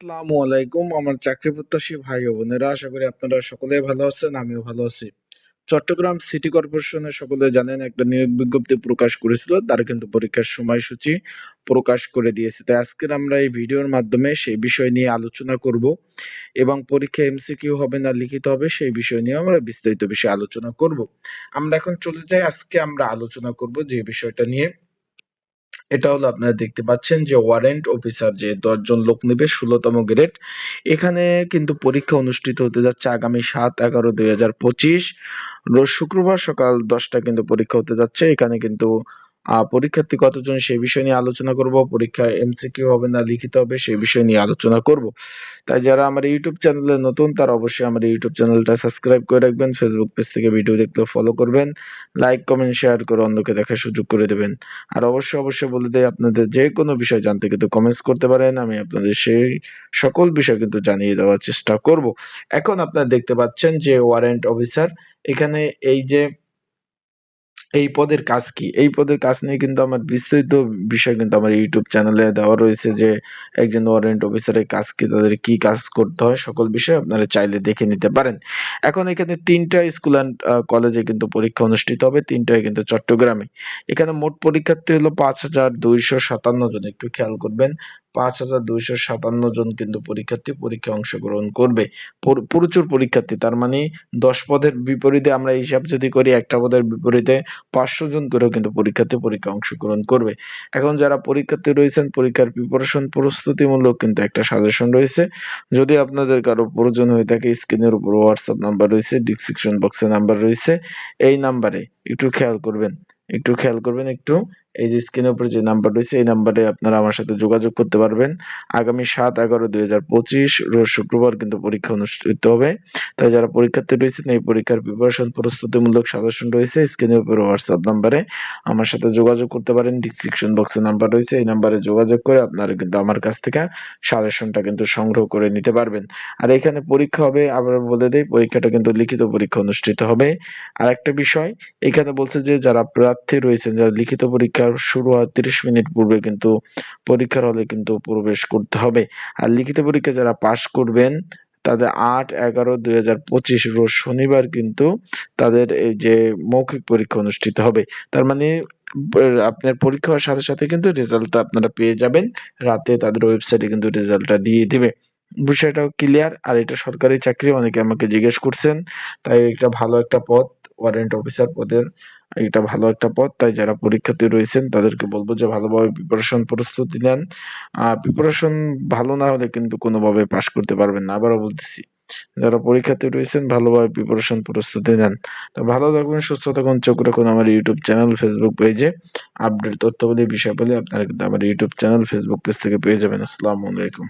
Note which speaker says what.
Speaker 1: আসসালামু আলাইকুম। আমার চাকরি প্রত্যাশী ভাই ও বোনেরা, আশা করি আপনারা সকলে ভালো আছেন, আমিও ভালো আছি। চট্টগ্রাম সিটি কর্পোরেশনের সকলে জানেন, একটা নিয়োগ বিজ্ঞপ্তি প্রকাশ করেছিল, তার কিন্তু পরীক্ষার সময়সূচি প্রকাশ করে দিয়েছে। তাই আজকের আমরা এই ভিডিওর মাধ্যমে সেই বিষয় নিয়ে আলোচনা করব এবং পরীক্ষা এমসিকিউ হবে না, লিখিত হবে, সেই বিষয় নিয়ে আমরা বিস্তারিত বিষয়ে আলোচনা করব। আমরা এখন চলে যাই, আজকে আমরা আলোচনা করব যে বিষয়টা নিয়ে। এটা হলো আপনারা দেখতে পাচ্ছেন যে ওয়ারেন্ট অফিসার যে দশজন লোক নেবে ষোলোতম গ্রেড এখানে কিন্তু পরীক্ষা অনুষ্ঠিত হতে যাচ্ছে আগামী সাত এগারো দুই হাজার পঁচিশ। রোজ শুক্রবার সকাল দশটা কিন্তু পরীক্ষা হতে যাচ্ছে। এখানে কিন্তু পরীক্ষার্থী কতজন সেই বিষয় নিয়ে আলোচনা করব পরীক্ষা এমসিকিউ হবে না, লিখিত হবে সেই বিষয় নিয়ে আলোচনা করব। তাই যারা আমার ইউটিউব চ্যানেলে নতুন, তারা অবশ্যই আমার ইউটিউব চ্যানেলটা সাবস্ক্রাইব করে রাখবেন ফেসবুক পেজ থেকে ভিডিও দেখলে ফলো করবেন লাইক কমেন্ট শেয়ার করে অন্যকে দেখার সুযোগ করে দেবেন। আর অবশ্যই অবশ্যই বলে দেয় আপনাদের যে কোনো বিষয় জানতে কিন্তু কমেন্টস করতে পারেন, আমি আপনাদের সেই সকল বিষয় কিন্তু জানিয়ে দেওয়ার চেষ্টা করব। এখন আপনারা দেখতে পাচ্ছেন যে ওয়ারেন্ট অফিসার এখানে এই যে এই পদের কাজ কি? এই পদের কাজ নিয়ে কিন্তু আমার বিস্তারিত বিষয় কিন্তু আমার ইউটিউব চ্যানেলে দেওয়া রয়েছে যে, একজন ওয়ারেন্ট অফিসারের কাজ কি, তাদের কি কাজ করতে হয়, সকল বিষয় আপনারা চাইলে দেখে নিতে পারেন। এখন এখানে তিনটা স্কুল অ্যান্ড কলেজে কিন্তু পরীক্ষা অনুষ্ঠিত হবে তিনটাই কিন্তু চট্টগ্রামে। এখানে মোট পরীক্ষার্থী হলো পাঁচ হাজার দুইশো সাতান্ন জন, একটু খেয়াল করবেন। পাঁচ হাজার দুইশো সাতান্ন জন কিন্তু পরীক্ষার্থী পরীক্ষায় অংশগ্রহণ করবে। প্রচুর পরীক্ষার্থী, তার মানে দশ পদের বিপরীতে আমরা হিসাব যদি করি, একটা পদের বিপরীতে পাঁচশো জন করেও কিন্তু পরীক্ষার্থী পরীক্ষা অংশগ্রহণ করবে। এখন যারা পরীক্ষার্থী রয়েছেন, পরীক্ষার প্রিপারেশন প্রস্তুতিমূলক কিন্তু একটা সাজেশন রয়েছে। যদি আপনাদের কারও প্রয়োজন হয়ে থাকে স্ক্রিনের উপর হোয়াটসঅ্যাপ নাম্বার রয়েছে ডিসক্রিপশন বক্সে নাম্বার রয়েছে। এই নাম্বারে একটু খেয়াল করবেন। একটু খেয়াল করবেন একটু। এই যে স্ক্রিনের উপরে যে নাম্বার রয়েছে, এই নাম্বারে আপনারা আমার সাথে যোগাযোগ করতে পারবেন। আগামী সাত এগারো দুই হাজার পঁচিশ, রোজ শুক্রবার কিন্তু পরীক্ষা অনুষ্ঠিত হবে। তাই যারা পরীক্ষার্থী রয়েছেন, এই পরীক্ষার প্রিপারেশন প্রস্তুতিমূলক সাজেশন রয়েছে স্ক্রিনের উপর হোয়াটসঅ্যাপ নাম্বারে আমার সাথে যোগাযোগ করতে পারেন। ডিসক্রিপশন বক্সে নাম্বার রয়েছে, এই নাম্বারে যোগাযোগ করে আপনারা কিন্তু আমার কাছ থেকে সাজেশনটা কিন্তু সংগ্রহ করে নিতে পারবেন। আর এখানে পরীক্ষা হবে আবার বলে দেই, পরীক্ষাটা কিন্তু লিখিত পরীক্ষা অনুষ্ঠিত হবে। আর একটা বিষয়, এখানে বলছে যে যারা প্রার্থী রয়েছেন, যারা লিখিত পরীক্ষা শুরু হওয়ার তিরিশ মিনিট পূর্বে কিন্তু পরীক্ষার হলে কিন্তু প্রবেশ করতে হবে। আর লিখিত পরীক্ষা যারা পাশ করবেন তাদের আট, এগারো, দুই হাজার পঁচিশ রোজ শনিবার কিন্তু তাদের এই যে মৌখিক পরীক্ষা অনুষ্ঠিত হবে। তার মানে আপনার পরীক্ষা হওয়ার সাথে সাথে কিন্তু রেজাল্টটা আপনারা পেয়ে যাবেন। রাতে তাদের ওয়েবসাইটে কিন্তু রেজাল্টটা দিয়ে দিবে। বিষয়টাও ক্লিয়ার, আর এটা সরকারি চাকরি, অনেকে আমাকে জিজ্ঞেস করছেন, তাই এটা ভালো একটা পদ ওয়ারেন্ট অফিসার পদের, এটা ভালো একটা পদ। তাই যারা পরীক্ষার্থী রয়েছেন, তাদেরকে বলব যে ভালোভাবে প্রিপারেশন প্রস্তুতি নেন। প্রিপারেশন ভালো না হলে কিন্তু কোনোভাবে পাশ করতে পারবেন না। আবারও বলতেছি, যারা পরীক্ষার্থী রয়েছেন, ভালোভাবে প্রিপারেশন প্রস্তুতি নেন। তো ভালো থাকুন, সুস্থ থাকুন, চোখ রাখুন আমার ইউটিউব চ্যানেল ফেসবুক পেজে আপডেট তথ্যবলী, বিষয় পেলে আপনারা কিন্তু আমার ইউটিউব চ্যানেল ফেসবুক পেজ থেকে পেয়ে যাবেন। আসসালামু আলাইকুম।